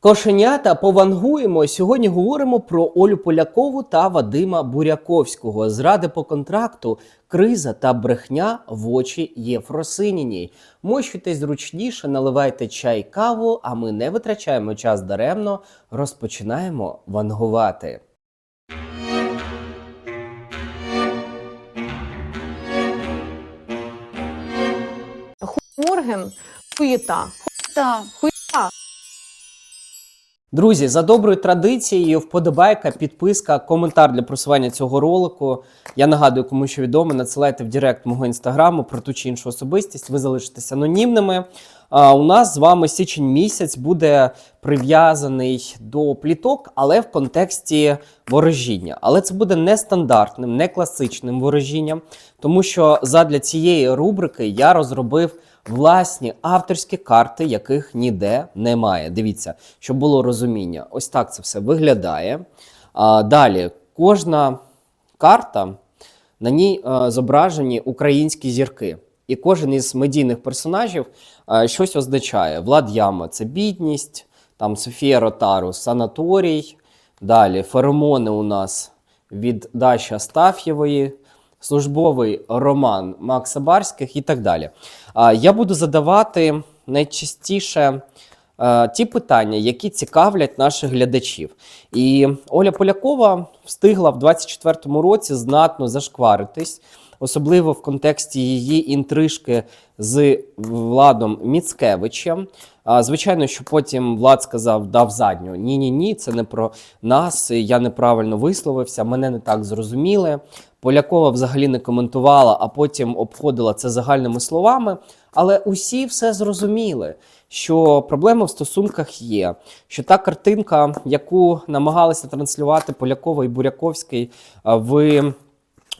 Кошенята повангуємо. Сьогодні говоримо про Олю Полякову та Вадима Буряковського. Зради по контракту, криза та брехня в очі Єфросиніній. Мощуйтесь зручніше, наливайте чай, каву, а ми не витрачаємо час даремно. Розпочинаємо вангувати. Морген, хуєта. Так. Друзі, за доброю традицією, вподобайка, підписка, коментар для просування цього ролику. Я нагадую, кому що відомо, надсилайте в Директ мого інстаграму про ту чи іншу особистість. Ви залишитесь анонімними. А у нас з вами січень місяць буде прив'язаний до пліток, але в контексті ворожіння. Але це буде не стандартним, не класичним ворожінням, тому що задля цієї рубрики я розробив власні авторські карти, яких ніде немає. Дивіться, щоб було розуміння. Ось так це все виглядає. А, далі, кожна карта, на ній е, зображені українські зірки. І кожен із медійних персонажів е, щось означає. Влад Яма це бідність, там Софія Ротару санаторій. Далі феромони у нас від Даші Астаф'євої, службовий роман Макса Барських і так далі. Я буду задавати найчастіше е, ті питання, які цікавлять наших глядачів. І Оля Полякова встигла в 24-му році знатно зашкваритись, особливо в контексті її інтрижки з Владом Міцкевичем. Звичайно, що потім Влад сказав, дав задню. Ні, ні, ні, це не про нас. Я неправильно висловився, мене не так зрозуміли. Полякова взагалі не коментувала, а потім обходила це загальними словами. Але усі все зрозуміли, що проблеми в стосунках є. Що та картинка, яку намагалися транслювати Полякова і Буряковський в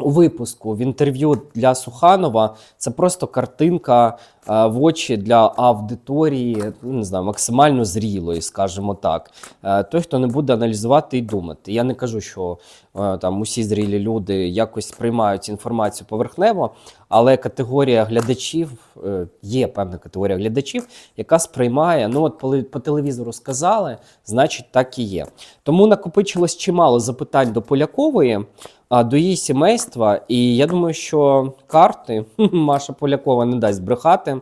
у випуску в інтерв'ю для Суханова, це просто картинка е, в очі для аудиторії, ну, не знаю, максимально зрілої, скажімо так. Е, той, хто не буде аналізувати і думати. Я не кажу, що е, там усі зрілі люди якось сприймають інформацію поверхнево, але категорія глядачів е, є певна категорія глядачів, яка сприймає, ну от коли по телевізору сказали, значить так і є. Тому накопичилось чимало запитань до Полякової до її сімейства. І я думаю, що карти Маша Полякова не дасть брехати.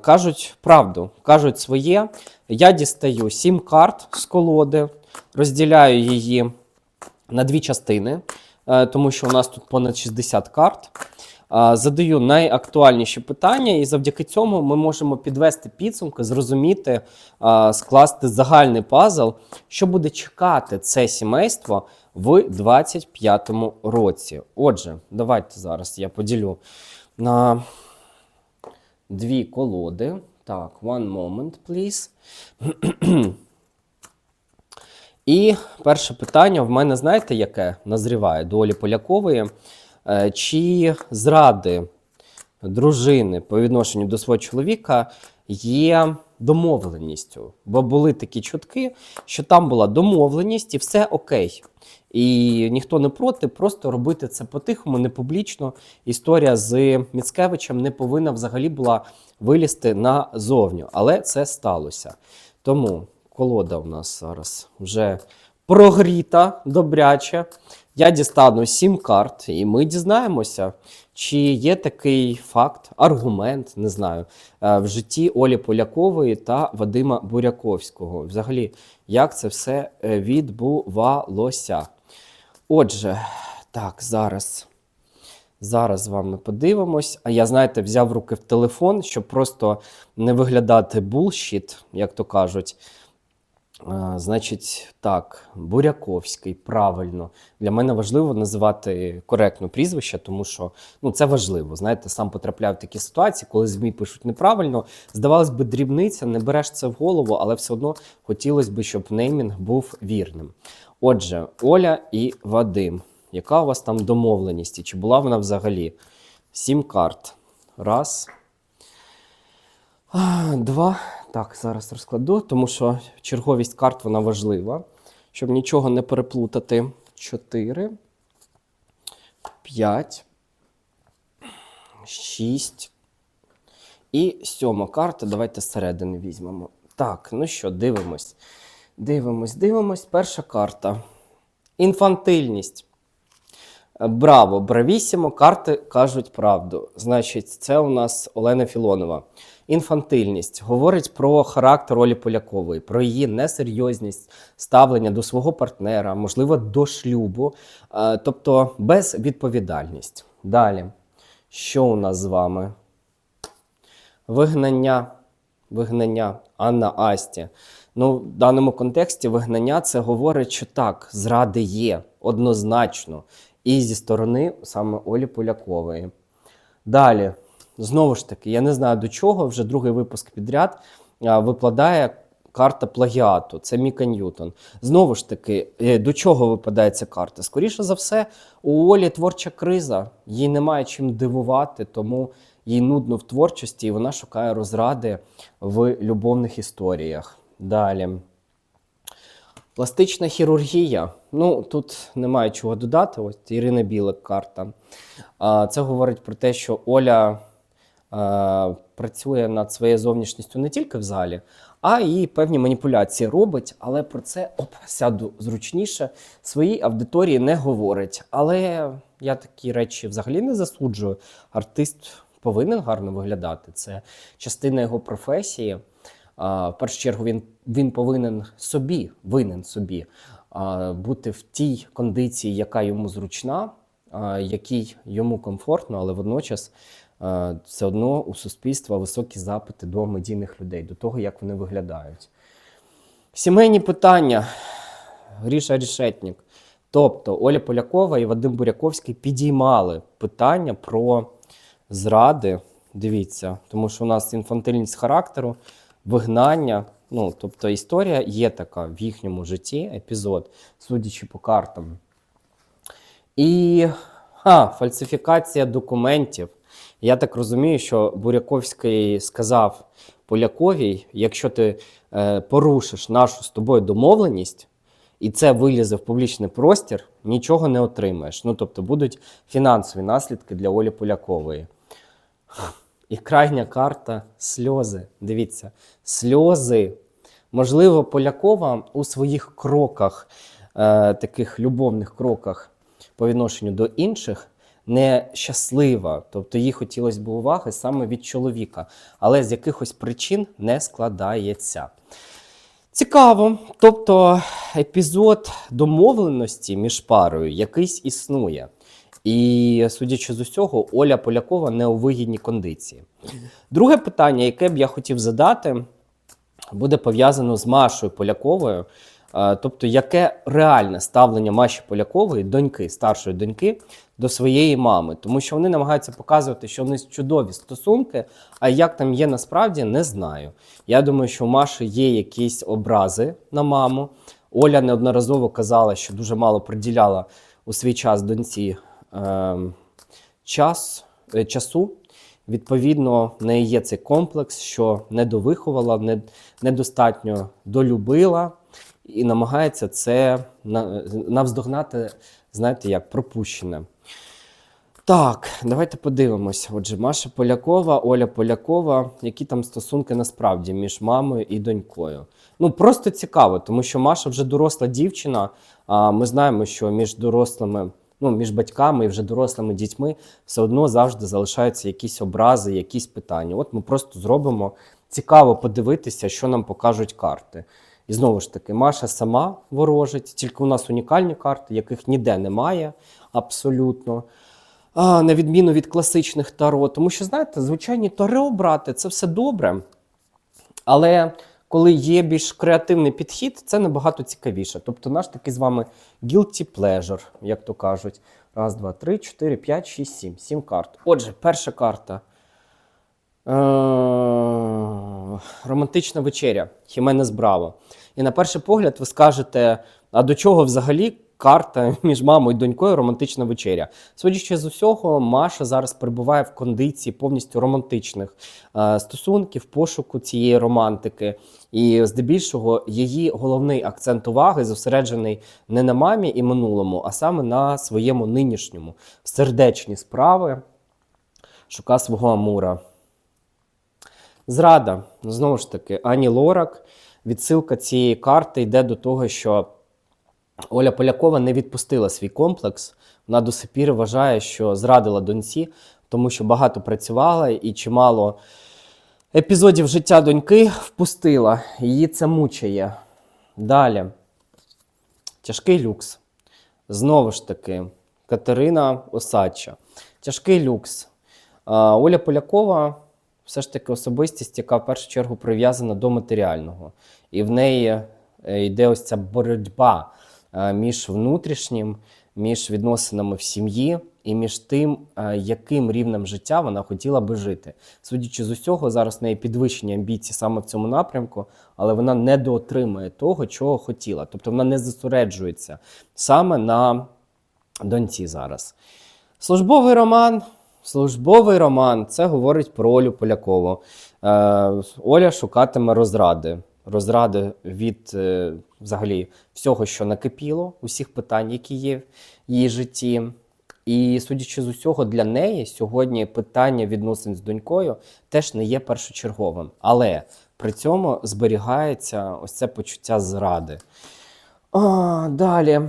Кажуть правду, кажуть своє. Я дістаю сім карт з колоди, розділяю її на дві частини, е, тому що у нас тут понад 60 карт. Задаю найактуальніші питання, і завдяки цьому ми можемо підвести підсумки, зрозуміти, скласти загальний пазл, що буде чекати це сімейство в 25-му році. Отже, давайте зараз я поділю на дві колоди. Так, one moment, please. І перше питання в мене, знаєте, яке назріває до Олі Полякової? Е, Чи зради дружини по відношенню до свого чоловіка є домовленістю? Бо були такі чутки, що там була домовленість і все окей. І ніхто не проти, просто робити це по-тихому, не публічно. Історія з Міцкевичем не повинна взагалі була вилізти назовню, але це сталося. Тому колода у нас зараз вже прогріта добряче. Я дістану сім карт, і ми дізнаємося, чи є такий факт, аргумент, не знаю, е, в житті Олі Полякової та Вадима Буряковського. Взагалі, як це все е, відбувалося. Отже, так, зараз. Зараз з вами подивимось. А я, знаєте, взяв руки в телефон, щоб просто не виглядати булшіт, як то кажуть. Значить, так, Буряковський, правильно. Для мене важливо називати коректно прізвище, тому що ну, це важливо. Знаєте, сам потрапляв в такі ситуації, коли ЗМІ пишуть неправильно. Здавалось би, дрібниця, не береш це в голову, але все одно хотілося б, щоб неймінг був вірним. Отже, Оля і Вадим. Яка у вас там домовленість? І чи була вона взагалі? Сім карт. Раз. Два. Так, зараз розкладу, тому що черговість карт вона важлива. Щоб нічого не переплутати. Чотири. П'ять. Шість. І сьома карта. Давайте зсередини візьмемо. Так, ну що, дивимось. Дивимось, дивимось. Перша карта. Інфантильність. Браво, бравісімо, карти кажуть правду. Значить, це у нас Олена Філонова. Інфантильність говорить про характер Олі Полякової, про її несерйозність, ставлення до свого партнера, можливо, до шлюбу, е, тобто безвідповідальність. Далі, що у нас з вами? Вигнання. Вигнання Анна Асті. Ну, в даному контексті вигнання це говорить, що так, зради є однозначно. І зі сторони саме Олі Полякової. Далі, знову ж таки, я не знаю до чого, вже другий випуск підряд випадає карта плагіату. Це Міка Ньютон. Знову ж таки, е, до чого випадає ця карта? Скоріше за все, у Олі творча криза. Їй немає чим дивувати, тому їй нудно в творчості, і вона шукає розради в любовних історіях. Далі. Пластична хірургія. Ну, тут немає чого додати. Ось Ірина Білик карта. Це говорить про те, що Оля працює над своєю зовнішністю не тільки в залі, а і певні маніпуляції робить, але про це оп, сяду зручніше. Своїй аудиторії не говорить. Але я такі речі взагалі не засуджую. Артист повинен гарно виглядати. Це частина його професії. В першу чергу він, він повинен собі, винен собі бути в тій кондиції, яка йому зручна, якій йому комфортно, але водночас все одно у суспільства високі запити до медійних людей, до того, як вони виглядають. Сімейні питання. Гріша Рішетнік. Тобто Оля Полякова і Вадим Буряковський підіймали питання про зради. Дивіться, тому що у нас інфантильність характеру, вигнання. Ну, тобто історія є така в їхньому житті, епізод, судячи по картам. І а, фальсифікація документів. Я так розумію, що Буряковський сказав Поляковій: якщо ти е, порушиш нашу з тобою домовленість, і це вилізе в публічний простір, нічого не отримаєш. Ну, тобто будуть фінансові наслідки для Олі Полякової. І крайня карта сльози. Дивіться, сльози. Можливо, Полякова у своїх кроках, е, таких любовних кроках по відношенню до інших, не щаслива. Тобто їй хотілося б уваги саме від чоловіка, але з якихось причин не складається. Цікаво. Тобто епізод домовленості між парою якийсь існує. І, судячи з усього, Оля Полякова не у вигідній кондиції. Друге питання, яке б я хотів задати, буде пов'язано з Машою Поляковою. Тобто, яке реальне ставлення Маші Полякової, доньки, старшої доньки, до своєї мами, тому що вони намагаються показувати, що в них чудові стосунки, а як там є насправді, не знаю. Я думаю, що у Маші є якісь образи на маму. Оля неодноразово казала, що дуже мало приділяла у свій час доньці час, е, часу. Відповідно, в неї є цей комплекс, що недовиховала, недостатньо долюбила і намагається це навздогнати, знаєте, як пропущене. Так, давайте подивимося. Отже, Маша Полякова, Оля Полякова, які там стосунки насправді між мамою і донькою. Ну просто цікаво, тому що Маша вже доросла дівчина. А ми знаємо, що між дорослими, ну між батьками і вже дорослими дітьми все одно завжди залишаються якісь образи, якісь питання. От ми просто зробимо цікаво подивитися, що нам покажуть карти. І знову ж таки, Маша сама ворожить, тільки у нас унікальні карти, яких ніде немає абсолютно. А, на відміну від класичних таро. Тому що, знаєте, звичайні таро брати це все добре. Але коли є більш креативний підхід, це набагато цікавіше. Тобто наш такий з вами guilty pleasure, як то кажуть. Раз, два, три, чотири, п'ять, шість, сім. Сім карт. Отже, перша карта. Е, Романтична вечеря. Хіменес Браво. І на перший погляд ви скажете: а до чого взагалі карта між мамою і донькою романтична вечеря? Судячи з усього, Маша зараз перебуває в кондиції повністю романтичних е, стосунків, пошуку цієї романтики. І здебільшого її головний акцент уваги зосереджений не на мамі і минулому, а саме на своєму нинішньому сердечні справи. Шука свого Амура. Зрада, знову ж таки, Ані Лорак. Відсилка цієї карти йде до того, що Оля Полякова не відпустила свій комплекс. Вона до сих пір вважає, що зрадила доньці, тому що багато працювала і чимало епізодів життя доньки впустила. Її це мучає. Далі. Тяжкий люкс. Знову ж таки, Катерина Осадча. Тяжкий люкс. Оля Полякова все ж таки особистість, яка в першу чергу прив'язана до матеріального. І в неї е, йде ось ця боротьба між внутрішнім, між відносинами в сім'ї і між тим, е, яким рівнем життя вона хотіла би жити. Судячи з усього, зараз в неї підвищення амбіцій саме в цьому напрямку, але вона не доотримує того, чого хотіла. Тобто вона не зосереджується саме на доньці зараз. Службовий роман. Службовий роман це говорить про Олю Полякову. Е, Оля шукатиме розради. Розради від е, взагалі всього, що накипіло, усіх питань, які є в її житті. І судячи з усього, для неї сьогодні питання відносин з донькою теж не є першочерговим. Але при цьому зберігається ось це почуття зради. А, далі.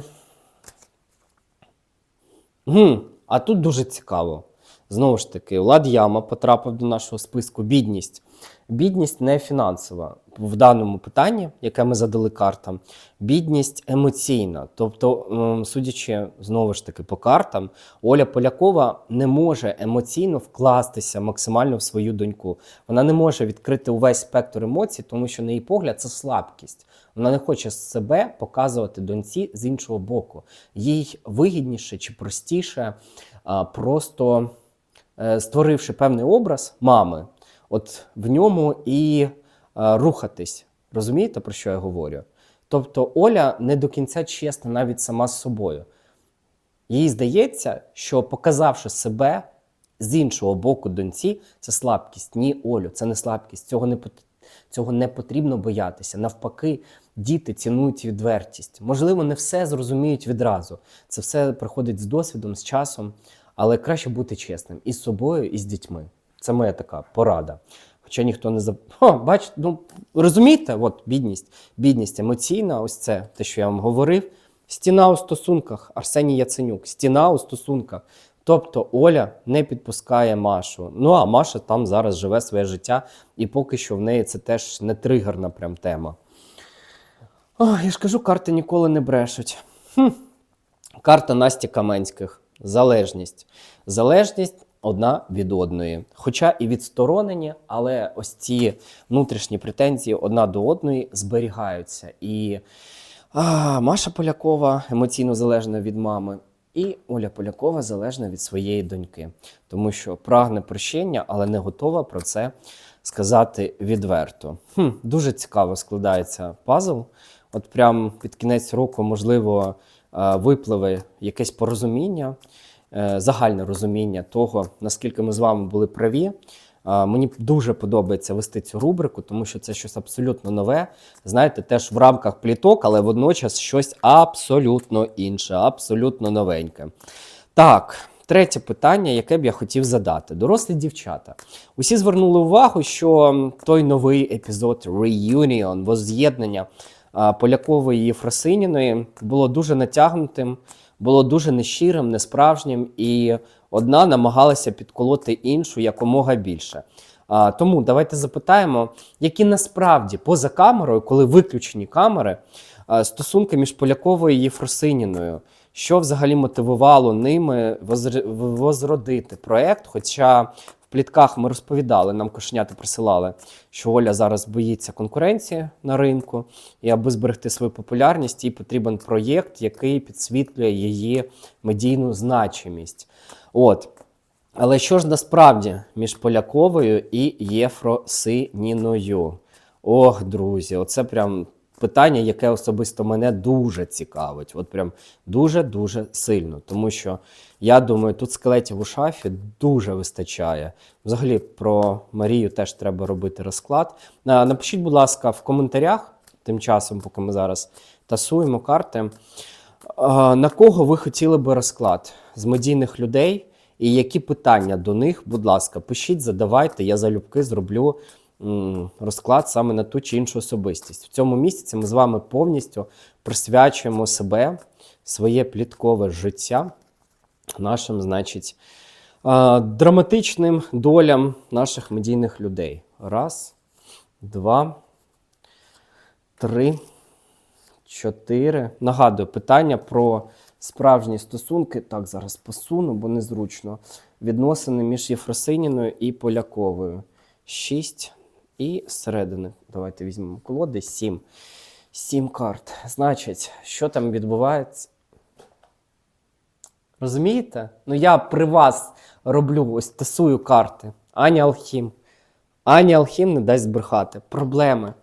Гм, а тут дуже цікаво. Знову ж таки, Влад Яма потрапив до нашого списку бідність. Бідність не фінансова в даному питанні, яке ми задали картам. Бідність емоційна. Тобто, судячи знову ж таки по картам, Оля Полякова не може емоційно вкластися максимально в свою доньку. Вона не може відкрити увесь спектр емоцій, тому що на її погляд це слабкість. Вона не хоче себе показувати доньці з іншого боку. Їй вигідніше чи простіше, просто створивши певний образ мами, от в ньому і е, рухатись. Розумієте, про що я говорю? Тобто Оля не до кінця чесна навіть сама з собою. Їй здається, що показавши себе з іншого боку доньці, це слабкість. Ні, Олю, це не слабкість. Цього не, цього не потрібно боятися. Навпаки, діти цінують відвертість. Можливо, не все зрозуміють відразу. Це все приходить з досвідом, з часом, але краще бути чесним і з собою, і з дітьми. Це моя така порада. Хоча ніхто не заб... О, бачите, ну розумієте, от бідність, бідність емоційна, ось це те, що я вам говорив. Стіна у стосунках, Арсеній Яценюк, стіна у стосунках. Тобто Оля не підпускає Машу. Ну а Маша там зараз живе своє життя, і поки що в неї це теж не тригерна прям тема. О, я ж кажу, карти ніколи не брешуть. Хм. Карта Насті Каменських. Залежність. Залежність одна від одної. Хоча і відсторонені, але ось ці внутрішні претензії одна до одної зберігаються. І а, Маша Полякова емоційно залежна від мами, і Оля Полякова залежна від своєї доньки, тому що прагне прощення, але не готова про це сказати відверто. Хм, дуже цікаво складається пазл. От прям під кінець року, можливо, випливе якесь порозуміння, е, загальне розуміння того, наскільки ми з вами були праві. Е, Мені дуже подобається вести цю рубрику, тому що це щось абсолютно нове. Знаєте, теж в рамках пліток, але водночас щось абсолютно інше, абсолютно новеньке. Так, третє питання, яке б я хотів задати. Дорослі дівчата. Усі звернули увагу, що той новий епізод Reunion, возз'єднання Полякової і Фросиніної було дуже натягнутим, було дуже нещирим, несправжнім, і одна намагалася підколоти іншу якомога більше. Тому давайте запитаємо, які насправді поза камерою, коли виключені камери, стосунки між Поляковою і Єфросиніною. Що взагалі мотивувало ними возродити проект? Хоча в плітках ми розповідали, нам кошенята присилали, що Оля зараз боїться конкуренції на ринку, і аби зберегти свою популярність, їй потрібен проєкт, який підсвітлює її медійну значимість. От. Але що ж насправді між Поляковою і Єфросиніною? Ох, друзі, оце прям питання, яке особисто мене дуже цікавить. От прям дуже-дуже сильно. Тому що я думаю, тут скелетів у шафі дуже вистачає. Взагалі про Марію теж треба робити розклад. Напишіть, будь ласка, в коментарях, тим часом, поки ми зараз тасуємо карти. На кого ви хотіли би розклад з медійних людей? І які питання до них, будь ласка, пишіть, задавайте, я залюбки зроблю розклад саме на ту чи іншу особистість. В цьому місяці ми з вами повністю присвячуємо себе, своє пліткове життя нашим, значить, драматичним долям наших медійних людей. Раз, два, три, чотири. Нагадую, питання про справжні стосунки. Так, зараз посуну, бо незручно. Відносини між Єфросиніною і Поляковою. Шість. І зсередини. Давайте візьмемо колоди. Сім. Сім карт. Значить, що там відбувається? Розумієте? Ну я при вас роблю ось тасую карти. Аня Алхім. Аня Алхім не дасть збрехати. Проблеми.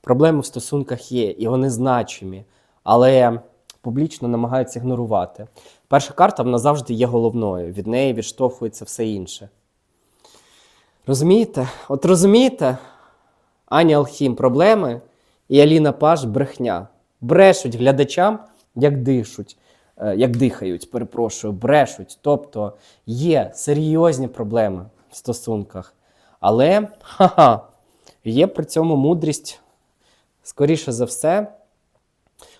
Проблеми в стосунках є, і вони значимі, але публічно намагаються ігнорувати. Перша карта вона завжди є головною. Від неї відштовхується все інше. Розумієте? От розумієте? Аня Алхім проблеми і Аліна Паш брехня. Брешуть глядачам, як дишуть, е, як дихають, перепрошую, брешуть. Тобто є серйозні проблеми в стосунках. Але ха-ха, є при цьому мудрість, скоріше за все,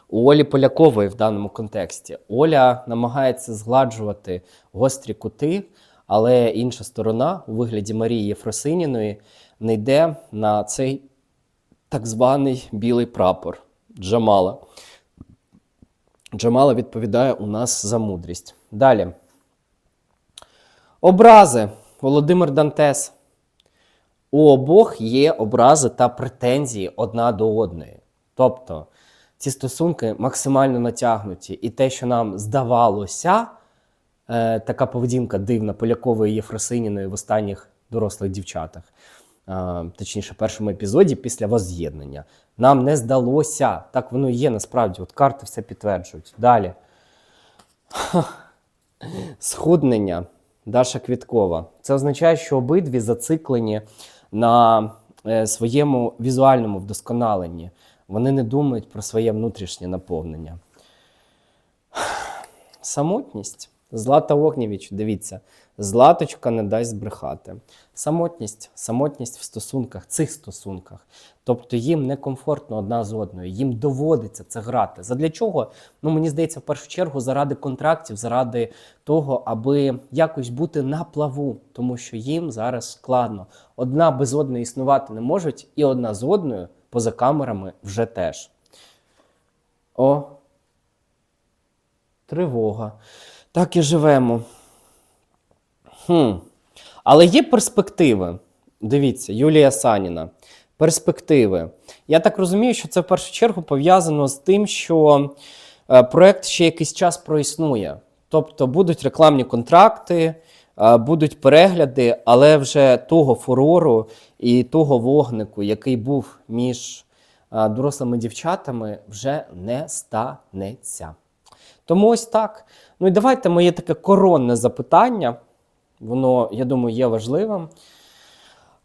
у Олі Полякової в даному контексті. Оля намагається згладжувати гострі кути, але інша сторона у вигляді Марії Єфросиніної не йде на цей так званий білий прапор Джамала. Джамала відповідає у нас за мудрість. Далі. Образи. Володимир Дантес. У обох є образи та претензії одна до одної. Тобто ці стосунки максимально натягнуті, і те, що нам здавалося, е, така поведінка дивна Полякової Єфросиніної в останніх дорослих дівчатах, точніше, першому епізоді після воз'єднання. Нам не здалося. Так воно є насправді. От карти все підтверджують. Далі. Схуднення Даша Квіткова. Це означає, що обидві зациклені на е, своєму візуальному вдосконаленні. Вони не думають про своє внутрішнє наповнення. Самотність. Злата Огнєвіч, дивіться, златочка не дасть збрехати. Самотність, самотність в стосунках, цих стосунках. Тобто їм некомфортно одна з одною, їм доводиться це грати. Задля чого? Ну, мені здається, в першу чергу, заради контрактів, заради того, аби якось бути на плаву, тому що їм зараз складно. Одна без одної існувати не можуть, і одна з одною поза камерами вже теж. О, тривога. Так і живемо. Хм. Але є перспективи. Дивіться, Юлія Саніна. Перспективи. Я так розумію, що це в першу чергу пов'язано з тим, що е, проект ще якийсь час проіснує. Тобто будуть рекламні контракти, е, будуть перегляди, але вже того фурору і того вогнику, який був між е, дорослими дівчатами, вже не станеться. Тому ось так. Ну і давайте моє таке коронне запитання. Воно, я думаю, є важливим.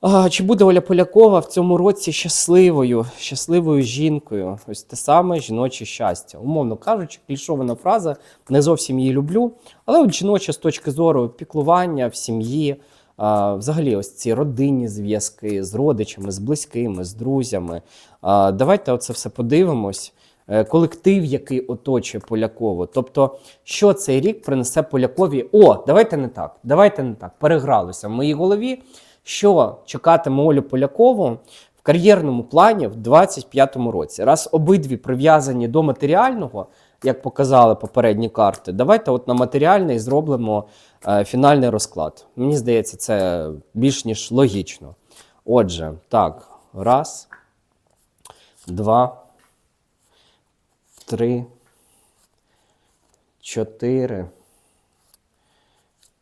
А, чи буде Оля Полякова в цьому році щасливою, щасливою жінкою? Ось те саме жіноче щастя. Умовно кажучи, клішована фраза, не зовсім її люблю. Але от жіноче з точки зору піклування в сім'ї, а, взагалі, ось ці родинні зв'язки з родичами, з близькими, з друзями. А, давайте оце все подивимось. Е, Колектив, який оточує Полякову. Тобто, що цей рік принесе Полякові? О, давайте не так. Давайте не так. Перегралося в моїй голові. Що чекатиме Олю Полякову в кар'єрному плані в 25-му році? Раз обидві прив'язані до матеріального, як показали попередні карти, давайте от на матеріальний зробимо е, фінальний розклад. Мені здається, це більш ніж логічно. Отже, так, раз, два, три, чотири,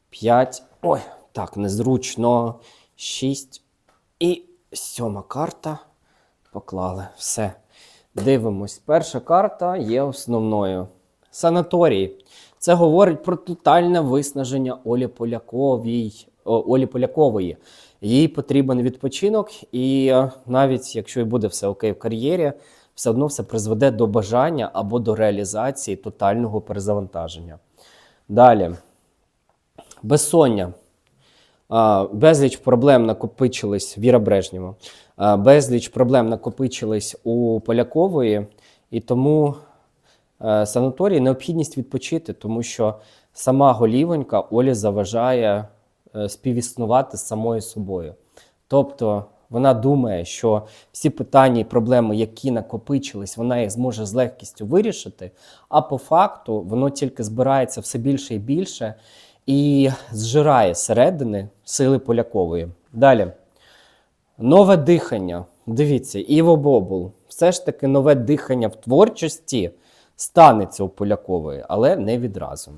п'ять. Ой, так, незручно. Шість. І сьома карта. Поклали. Все. Дивимось. Перша карта є основною. Санаторій. Це говорить про тотальне виснаження Олі Поляковій. Олі Полякової. Їй потрібен відпочинок, і е, навіть якщо і буде все окей в кар'єрі, все одно все призведе до бажання або до реалізації тотального перезавантаження. Далі. Безсоння. Безліч проблем накопичились Віра Брежнєва. Безліч проблем накопичились у Полякової, і тому е, санаторій необхідність відпочити, тому що сама голівонька Олі заважає е, співіснувати з самою собою. Тобто вона думає, що всі питання і проблеми, які накопичились, вона їх зможе з легкістю вирішити. А по факту воно тільки збирається все більше і більше і зжирає зсередини сили Полякової. Далі. Нове дихання. Дивіться, Іво Бобул. Все ж таки нове дихання в творчості станеться у Полякової, але не відразу.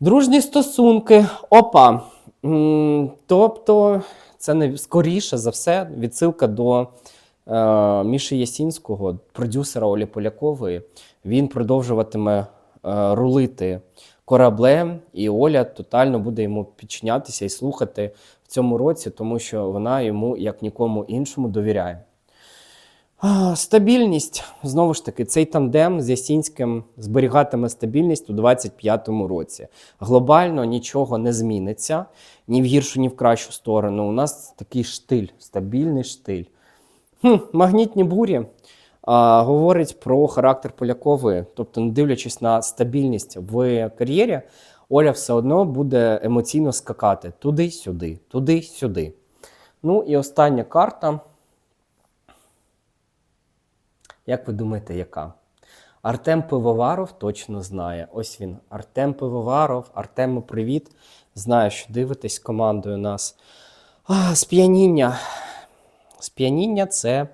Дружні стосунки. Опа. Тобто, це не скоріше за все відсилка до е, Міші Ясінського, продюсера Олі Полякової. Він продовжуватиме е, рулити кораблем, і Оля тотально буде йому підчинятися і слухати в цьому році, тому що вона йому, як нікому іншому, довіряє. Стабільність. Знову ж таки, цей тандем з Ясінським зберігатиме стабільність у 2025 році. Глобально нічого не зміниться ні в гіршу, ні в кращу сторону. У нас такий штиль, стабільний штиль. Хм, магнітні бурі а, говорить про характер Полякової. Тобто, не дивлячись на стабільність в кар'єрі, Оля все одно буде емоційно скакати туди-сюди, туди-сюди. Ну і остання карта. Як ви думаєте, яка? Артем Пивоваров точно знає. Ось він. Артем Пивоваров. Артему, привіт. Знаю, що дивитесь командою нас. А, сп'яніння. Сп'яніння це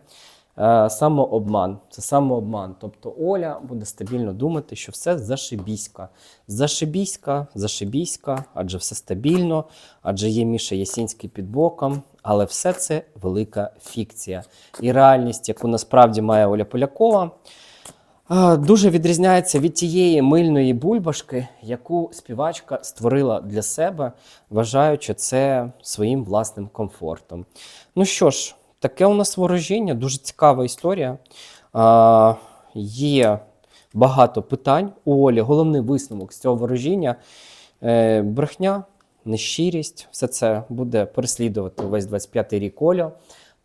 самообман. Це самообман. Тобто Оля буде стабільно думати, що все зашибіська. Зашибіська, зашибіська, адже все стабільно, адже є Міша Ясінський під боком. Але все це велика фікція. І реальність, яку насправді має Оля Полякова, дуже відрізняється від тієї мильної бульбашки, яку співачка створила для себе, вважаючи це своїм власним комфортом. Ну що ж, таке у нас ворожіння, дуже цікава історія. А, є багато питань у Олі. Головний висновок з цього ворожіння е, брехня, нещирість, все це буде переслідувати весь 25-й рік Олю,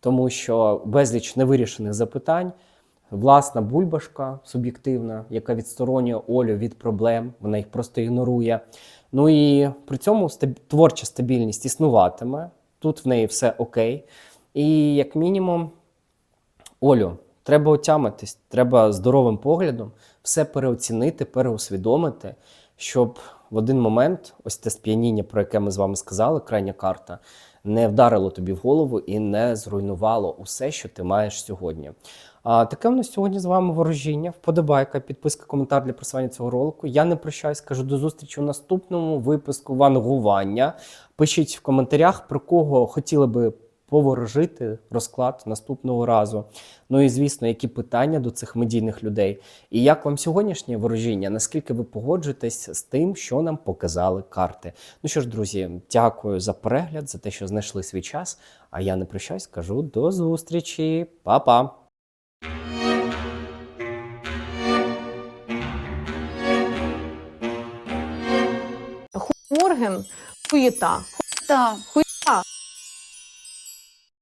тому що безліч невирішених запитань. Власна бульбашка суб'єктивна, яка відсторонює Олю від проблем, вона їх просто ігнорує. Ну і при цьому стаб- творча стабільність існуватиме. Тут в неї все окей. І як мінімум, Олю, треба отямитись, треба здоровим поглядом все переоцінити, переусвідомити, щоб в один момент ось те сп'яніння, про яке ми з вами сказали, крайня карта, не вдарило тобі в голову і не зруйнувало усе, що ти маєш сьогодні. А таке в нас сьогодні з вами ворожіння. Вподобайка, підписка, коментар для просування цього ролику. Я не прощаюсь, кажу до зустрічі у наступному випуску вангування. Пишіть в коментарях, про кого хотіли би поворожити розклад наступного разу. Ну і звісно, які питання до цих медійних людей. І як вам сьогоднішнє ворожіння? Наскільки ви погоджуєтесь з тим, що нам показали карти? Ну що ж, друзі, дякую за перегляд, за те, що знайшли свій час. А я не прощаюсь, кажу до зустрічі, Па-па! Морген хуєта. Да.